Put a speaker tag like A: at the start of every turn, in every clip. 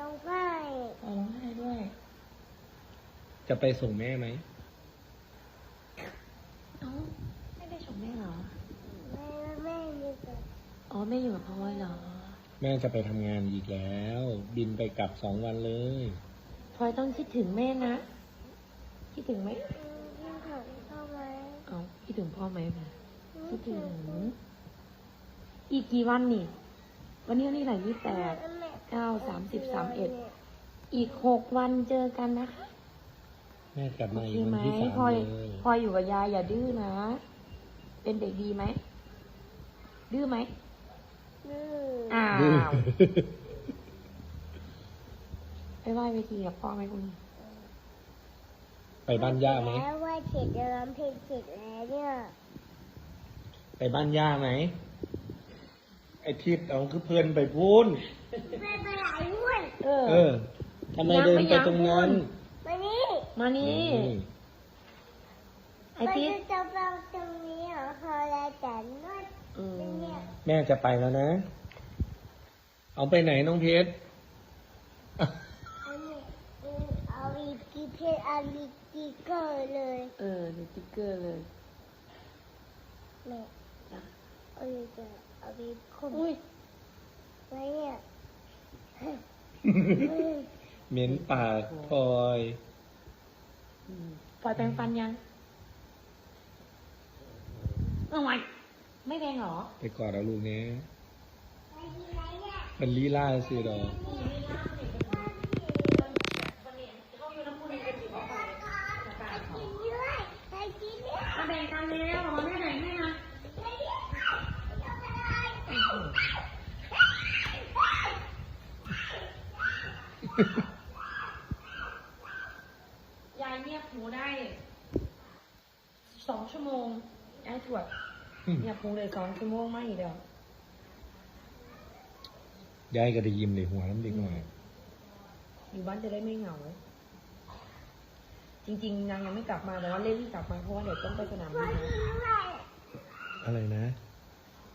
A: ร้องไห้
B: ร้องไห้ด้วย
C: จะไปส่งแม่ไหม
B: เอ้าไม่ไปส่งแม่เหรอ
A: แม่แม่มีแต่
B: อ๋อแม่อยู่กับพ่อยเหรอ
C: แม่จะไปทำงานอีกแล้ว บินไปกลับสองวันเลย
B: พลอยต้องคิดถึงแม่นะ คิดถึงไหม
A: ยิ่งถึงเข้าไหม
B: เอาคิดถึงพ่อไหมแม่คิดถึง อีกกี่วันนี่ วันนี้วันนี้ไหนยี่แปด เก้าสามสิบสามเอ็ดอีกหกวันเจอกันนะคะ
C: แม่กลับ
B: โอ
C: มา
B: เค
C: อีกวั
B: ไหม
C: นที่สาม
B: พลอย
C: เลย
B: พลอยอยู่กับยายอย่าดื้อนะ เป็นเด็กดีไหม ดื้อไหม
A: ดื้อ
B: อ้า
C: ดื้อ
B: วไปไหว้เวทีกับพ่อไหมคุณ
C: ไปบ้านย่าไหม
A: แล้วว่าเสร็จจะร้องเพลงเสร็จแล้วเนี่ย
C: ไปบ้านย่าไหม ไอ้ทิพย์เอาคือเพื่อนไปพูน
A: ไม่ไปไหนด้วย
B: เออ
C: เออทำไมเดินไปตรงนั้น
A: มานี่
B: มานี่
C: นี่
B: ไอทิศ
A: มันจะฟังตรงนี้เหรอพอแล้วแต่นวด
B: อืม
A: เนี่ย
C: แม่จะไปแล้วนะ เอาไปไหนน้องเพชร
A: อันนี้เอาอีกกี่เพลงเอาอีกกี่เกอร์เลย
B: เออดูติ๊กเกอร์เลย
A: แม่
B: จ้ะ
A: เอาอีกจะ เอาอีกคน
B: อุ้ย
A: ไว้เนี่ย
C: เหม็นปากพลอย
B: อืมปล่อยแปรงฟันยังเอาไว้ไม่แปรงเหรอ
C: ไปกอดเอาลูกเนี้ย
A: ไปที่ไหนเนี่ย
C: เป็นลีลาสิดอก
A: กินด้วยไปกินด้วย
B: มาแบ่งกันแล้วมาแม่แบ่งให้นะ ยายเงียบหูได้สองชั่วโมงยายตรวจเงียบหูเลยสองชั่วโมงไม่เดียวยา
C: ยก็ได้ยิ้มในหัวน้ำเด็กหน่อย
B: อยู่บ้านจะได้ไม่เหงา จริง ๆ นางยังไม่กลับมาแต่ว่าเล่นที่กลับมาเพราะว่าเดี๋ยวต้องไปสนามบินนะ
C: อะไรนะ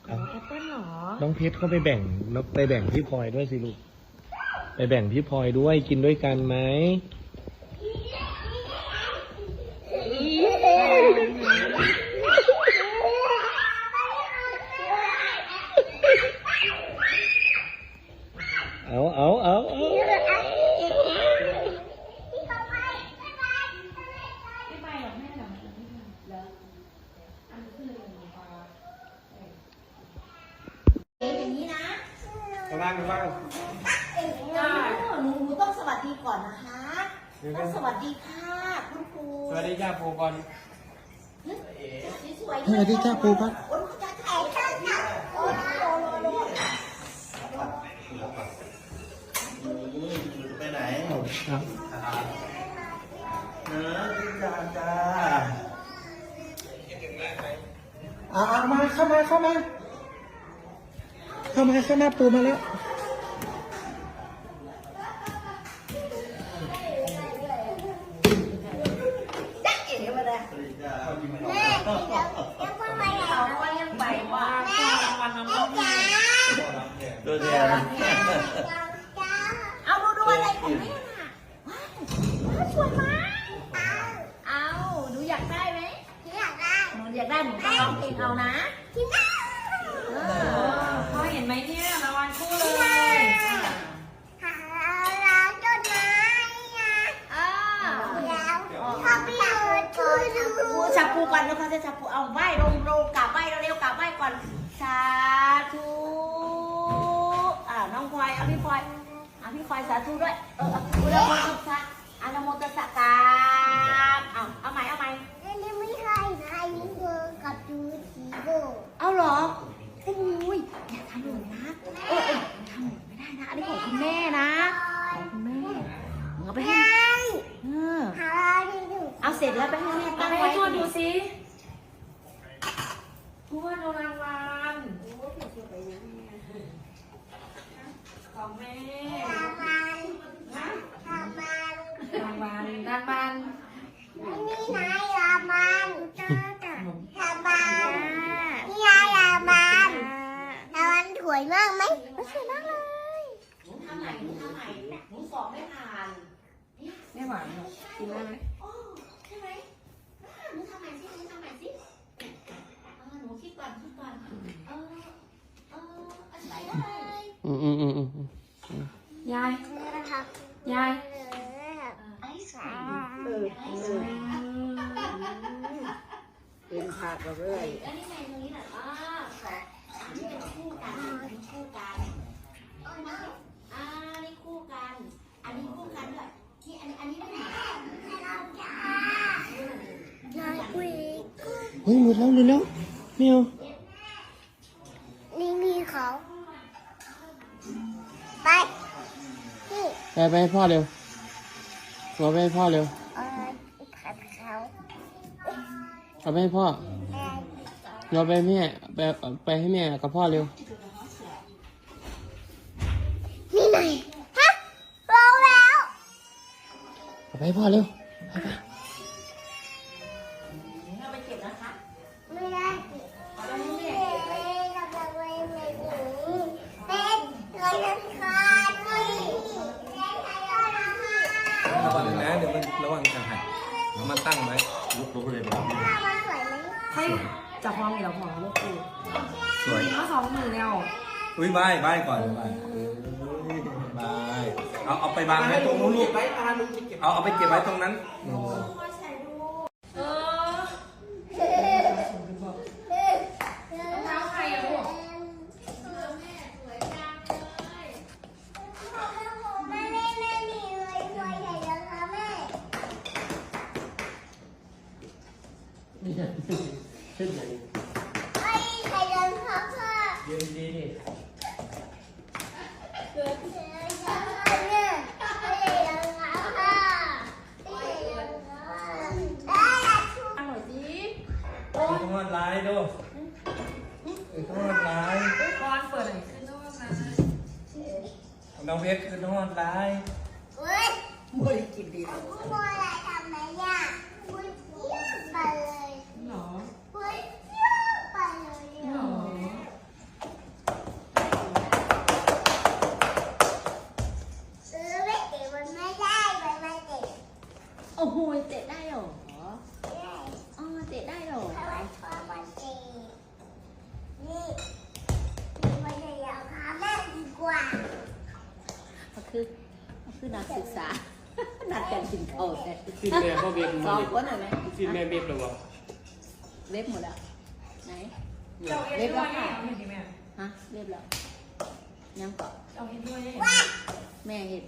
B: อ๋อแอปเปิ้ลเหรอ
C: น้องเพชรเขาไปแบ่งไปแบ่งพี่พลอยด้วยสิลูกไป แบ่งพี่พลอยด้วยกินด้วยกันไหมเอาเอาเอาเอา
B: ไม่ไปหรอกแม่หรอกไม่ไปแล้วอันนี้คืออย่าง นี้ป่ะ
D: อย่างหนูหนูต้องสวัสดีก่อนนะคะต้องสวัสดีค่ะคุณครู
C: สวัสดีจ้าปูก่อน
D: สวย
C: สวัสดีจ้าปูก่อน
D: โอ้ยจะแข่งกันค่ะโอ้ยโอ้ยโอ้ย
E: ไปไหน
C: เอาเอา
E: เนอะจ้าจ้าอาเอามาเข้ามาเข้ามาเข้ามาเข้ามาปูมาแล้ว
D: ก่อน
A: แล้ว
D: เขาจะจับปูเอาไหว้ลงลงกราบไหว้เร็วๆกราบไหว้ก่อนสาธุอ่าน้องพลอยเอาพี่พลอยเอาพี่พลอยสาธุด้วยเออเอาอุณโมตัสสะอะนะโมตัสสะกราบเอาเอาใหม่เอาใหม่
A: อันนี้ไม่ใช่นะอันนี้คือกับดูสีโบ
D: เอาเหรอโอ้ยอย่าทำหนูนะเออเออทำหนูไม่ได้นะอันนี้ของคุณแม่นะของคุณแม่เอาไปให้เออ
A: หาร้านที่ถูก
D: เอาเสร็จแล้วไปให้แม่ตั้ง
B: ให้
D: ไว้
B: ทวดดูสิ ทวดดูรางวัลของแม่
A: ทำมันทำมัน
B: รางวัลรางวัล
A: นี่นายทำมันทำมันนี่นายทำมันทำมันสวยมากไหมสวยมากเลย
D: ทำใหม่หนูทำใหม่หนูสอบไม่ผ่าน
B: ไม่หวานหรอกกินได้ไหมาย
A: นะครับ
B: ยาย
A: ไอ้สา
D: เออเออเป็นผักกับเรื่อยอันนี้ไงตรงนี้น่ะอ่าสองอันนี้เป็นคู่กันอันนี้คู่กันอ่านี่คู่กัน อันนี้คู่กันด้วยนี่อันนี้อันนี้ไม่เหมือนกัน
A: นายคุย
F: เฮ้ยหมดแล้วหมดแล้วไม่เอ
A: นี่ไป
F: ไปให้พ่อเร็วหัวไปให้พ่อเร็ว
A: เออขัดเขา
F: เอาไปให้พ่อ
A: เออ
F: เราไปให้แม่ไปไปให้แม่กับพ่อเร็ว
A: นี่ไหนฮะเราแล้ว
F: เอาไปให้พ่อเร็วไปไป
D: เก็บนะคะ
A: ไม่ได้สิ
D: เอาไปให้แม่
A: เอ๊
D: เก็บไว้ะ
A: เราจะไปไหนดีเป็นเราจะขาดเลยเป็นอะไรนะ
C: ระวัง นะเดี๋ยวมันระวังกันหักเอามาตั้งไว้ลุกลุกเลย
A: ถ้ามันสวยไหม
B: ให้จับพร้อมอีกแล้วพอลูกกู
C: สวย
B: มาสองมือแล้ว
C: อุ้ยบายบายก่อนบายบายเอาเอาไปวางไว้ตรงนู้นลูกเอาเอาไปเก็บไว้ตรงนั้น
B: เออเท้าใครอะลูก
A: แม่แม่แม่มีเลยตัวใหญ่แล้วค่ะแม่ ไอ้ไข่เดินค่ะพ่อ
F: ยืนดีดิ
A: เดินเนี่ยไข่เดินค่ะพ่อไข่เดินค่ะได้ละชุด
B: ตั้งหน่อยสิ
C: ต้องนอนไลน์ดูต้อนอนไลน์
B: ก่อนเปิดหน่อยขึ้นต้องมา
C: น้องเพชรคือต้องนอนไลน์
A: เว้ย
D: ไม่ได้กินดี
A: พูดอะไรทำไมเนี่ยพูดเยี่ยมไปเลย
B: หรอ
A: พูดเยี่ยมไปเลย
B: หรอ
A: เออไม่เตะมันไม่ได้มันไม่เตะ
D: โอ้โหเตะได้เหรอ
A: ได้
D: อ๋อเตะได้เหรอ
A: เพราะว่าชอบมันเตะนี่มันจะอยากหาแม่ดีกว่า
D: ก็คือก็คือนักศึกษา นัดกันกินข้าวแต่
F: สิ้นแม่พ่อเว็บ
D: สองคนเหรอไหม
F: สิ้นแม่เว็บหรอวะ
D: เว็บหมดแล้ว ไหน
B: เจ้าเอ็ดด้วยเนี่ยเอาเห็นดิแม่
D: ฮะเว็บแล้วยังก่อน
B: เจ้าเอ็ดด้วย
D: แม่เห็น